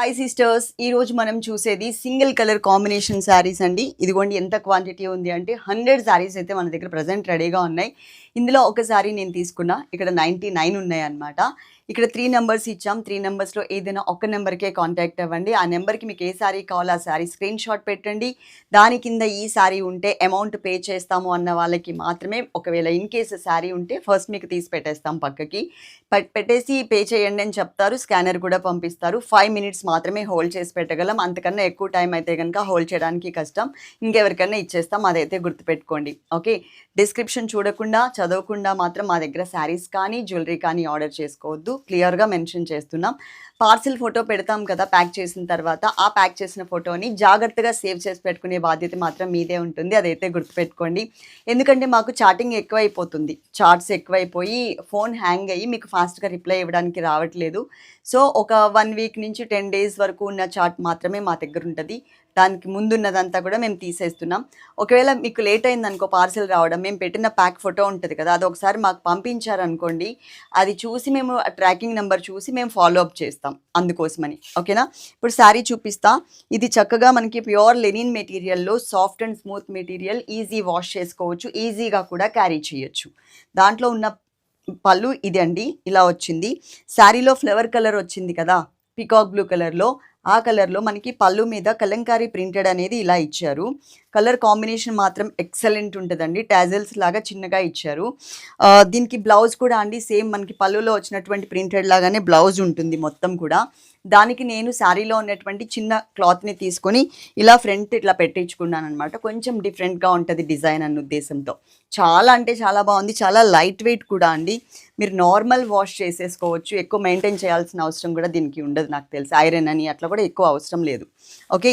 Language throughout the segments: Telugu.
హాయ్ సిస్టర్స్ ఈ రోజు మనం చూసేది సింగిల్ కలర్ కాంబినేషన్ శారీస్ అండి. ఇదిగోండి ఎంత క్వాంటిటీ ఉంది అంటే హండ్రెడ్ శారీస్ అయితే మన దగ్గర ప్రజెంట్ రెడీగా ఉన్నాయి. ఇందులో ఒక శారీ నేను తీసుకున్నా. ఇక్కడ నైంటీ నైన్ ఉన్నాయన్నమాట. ఇక్కడ త్రీ నెంబర్స్ ఇచ్చాం. త్రీ నెంబర్స్లో ఏదైనా ఒక నెంబర్కే కాంటాక్ట్ అవ్వండి. ఆ నెంబర్కి మీకు ఏ శారీ కావాలో ఆ శారీ స్క్రీన్ షాట్ పెట్టండి. దాని కింద ఈ శారీ ఉంటే అమౌంట్ పే చేస్తాము అన్న వాళ్ళకి మాత్రమే ఒకవేళ ఇన్ కేసు శారీ ఉంటే ఫస్ట్ మీకు తీసి పెట్టేస్తాం పక్కకి. పెట్టేసి పే చేయండి అని చెప్తారు. స్కానర్ కూడా పంపిస్తారు. ఫైవ్ మినిట్స్ మాత్రమే హోల్డ్ చేసి పెట్టగలం. అంతకన్నా ఎక్కువ టైం అయితే కనుక హోల్డ్ చేయడానికి కష్టం. ఇంకెవరికైనా ఇచ్చేస్తాం. అదైతే గుర్తుపెట్టుకోండి. ఓకే? డిస్క్రిప్షన్ చూడకుండా చదవకుండా మాత్రం మా దగ్గర శారీస్ కానీ జ్యువెలరీ కానీ ఆర్డర్ చేసుకోవద్దు. క్లియర్గా మెన్షన్ చేస్తున్నాం. పార్సిల్ ఫోటో పెడతాం కదా ప్యాక్ చేసిన తర్వాత ఆ ప్యాక్ చేసిన ఫోటోని జాగ్రత్తగా సేవ్ చేసి పెట్టుకునే బాధ్యత మాత్రం మీదే ఉంటుంది. అదైతే గుర్తుపెట్టుకోండి. ఎందుకంటే మాకు చాటింగ్ ఎక్కువైపోతుంది. చార్ట్స్ ఎక్కువైపోయి ఫోన్ హ్యాంగ్ అయ్యి మీకు ఫాస్ట్గా రిప్లై ఇవ్వడానికి రావట్లేదు. సో ఒక వన్ వీక్ నుంచి టెన్ డేస్ వరకు ఉన్న చార్ట్ మాత్రమే మా దగ్గర ఉంటుంది. దానికి ముందున్నదంతా కూడా మేము తీసేస్తున్నాం. ఒకవేళ మీకు లేట్ అయింది అనుకో పార్సిల్ రావడం మేము పెట్టిన ప్యాక్ ఫోటో ఉంటుంది కదా అది ఒకసారి మాకు పంపించారనుకోండి అది చూసి మేము ట్రాకింగ్ నెంబర్ చూసి మేము ఫాలో అప్ చేస్తాం అందుకోసమని. ఓకేనా? ఇప్పుడు శారీ చూపిస్తా. ఇది చక్కగా మనకి pure linen మెటీరియల్లో soft and smooth material easy wash చేసుకోవచ్చు ఈజీగా కూడా క్యారీ చేయొచ్చు. దాంట్లో ఉన్న పళ్ళు ఇది అండి ఇలా వచ్చింది. శారీలో ఫ్లవర్ కలర్ వచ్చింది కదా పికాక్ బ్లూ కలర్లో ఆ కలర్లో మనకి పళ్ళు మీద కలంకారీ ప్రింటెడ్ అనేది ఇలా ఇచ్చారు. కలర్ కాంబినేషన్ మాత్రం ఎక్సలెంట్ ఉంటుందండి. టాజల్స్ లాగా చిన్నగా ఇచ్చారు. దీనికి బ్లౌజ్ కూడా అండి సేమ్ మనకి పళ్ళులో వచ్చినటువంటి ప్రింటెడ్ లాగానే బ్లౌజ్ ఉంటుంది మొత్తం కూడా. దానికి నేను శారీలో ఉన్నటువంటి చిన్న క్లాత్ని తీసుకొని ఇలా ఫ్రంట్ ఇట్లా పెట్టించుకున్నాను అనమాట కొంచెం డిఫరెంట్గా ఉంటుంది డిజైన్ అన్న ఉద్దేశంతో. చాలా అంటే చాలా బాగుంది. చాలా లైట్ వెయిట్ కూడా అండి. మీరు నార్మల్ వాష్ చేసేసుకోవచ్చు. ఎక్కువ మెయింటైన్ చేయాల్సిన అవసరం కూడా దీనికి ఉండదు నాకు తెలిసి. ఐరన్ అని అట్లా కూడా ఎక్కువ అవసరం లేదు. ఓకే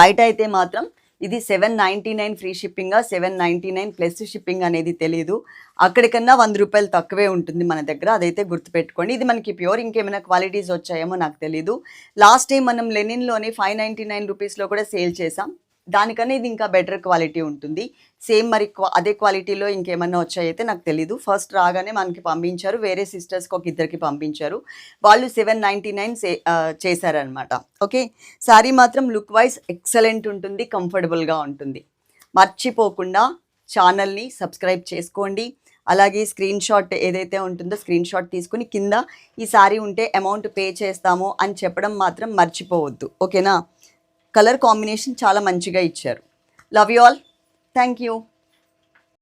బయట అయితే మాత్రం ఇది seven ninety nine free shipping seven ninety nine plus shipping అనేది తెలియదు అక్కడికన్నా వంద రూపాయలు తక్కువే ఉంటుంది మన దగ్గర. అదైతే గుర్తుపెట్టుకోండి. ఇది మనకి ప్యూర్ ఇంకేమైనా క్వాలిటీస్ వచ్చాయేమో నాకు తెలియదు లాస్ట్ టైం మనం లెనిన్లోని ఫైవ్ నైంటీ నైన్ రూపీస్లో కూడా సేల్ చేసాం దానికన్నా ఇది ఇంకా బెటర్ క్వాలిటీ ఉంటుంది. సేమ్ మరి క్వా- అదే క్వాలిటీలో ఇంకేమన్నా వచ్చాయైతే నాకు తెలీదు. ఫస్ట్ రాగానే మనకి పంపించారు. వేరే సిస్టర్స్కి ఒక ఇద్దరికి పంపించారు. వాళ్ళు సెవెన్ నైంటీ నైన్ చేశారనమాట ఓకే శారీ మాత్రం లుక్ వైజ్ ఎక్సలెంట్ ఉంటుంది కంఫర్టబుల్గా ఉంటుంది. మర్చిపోకుండా ఛానల్ని సబ్స్క్రైబ్ చేసుకోండి. అలాగే స్క్రీన్ షాట్ ఏదైతే ఉంటుందో స్క్రీన్ షాట్ తీసుకుని కింద ఈ శారీ ఉంటే అమౌంట్ పే చేస్తాము అని చెప్పడం మాత్రం మర్చిపోవద్దు. ఓకేనా కలర్ కాంబినేషన్ చాలా మంచిగా ఇచ్చారు. Love you all thank you